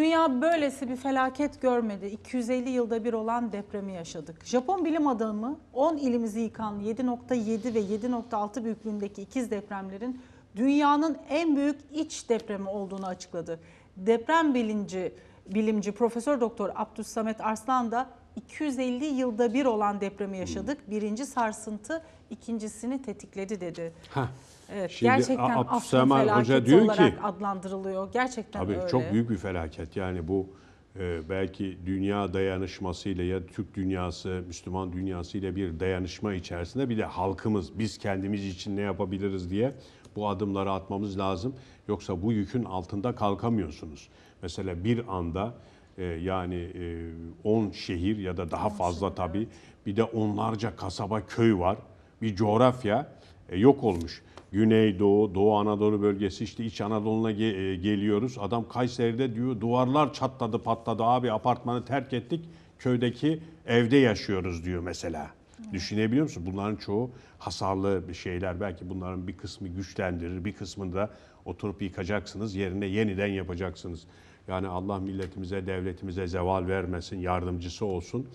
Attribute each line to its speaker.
Speaker 1: dünya böylesi bir felaket görmedi. 250 yılda bir olan depremi yaşadık. Japon bilim adamı 10 ilimizi yıkan 7.7 ve 7.6 büyüklüğündeki ikiz depremlerin dünyanın en büyük iç depremi olduğunu açıkladı. Deprem bilimci bilimci Profesör Doktor Abdülsamet Arslan da 250 yılda bir olan depremi yaşadık. Birinci sarsıntı ikincisini tetikledi dedi.
Speaker 2: Heh.
Speaker 1: Evet,
Speaker 2: Şimdi
Speaker 1: gerçekten
Speaker 2: A-
Speaker 1: afyon
Speaker 2: Abdüsselam Hoca diyor
Speaker 1: olarak
Speaker 2: ki-
Speaker 1: adlandırılıyor. Gerçekten
Speaker 2: Tabii
Speaker 1: öyle.
Speaker 2: çok büyük bir felaket. Yani bu e, belki dünya dayanışmasıyla ya Türk dünyası, Müslüman dünyası ile bir dayanışma içerisinde bir de halkımız biz kendimiz için ne yapabiliriz diye bu adımları atmamız lazım. Yoksa bu yükün altında kalkamıyorsunuz. Mesela bir anda e, yani 10 şehir ya da daha fazla tabii bir de onlarca kasaba köy var. Bir coğrafya e, yok olmuş. Güneydoğu, Doğu Anadolu bölgesi işte İç Anadolu'na ge- e, geliyoruz. Adam Kayseri'de diyor duvarlar çatladı patladı abi apartmanı terk ettik. Köydeki evde yaşıyoruz diyor mesela. Düşünebiliyor musun? Bunların çoğu hasarlı şeyler. Belki bunların bir kısmı güçlendirir, bir kısmını da oturup yıkacaksınız. Yerine yeniden yapacaksınız. Yani Allah milletimize, devletimize zeval vermesin, yardımcısı olsun.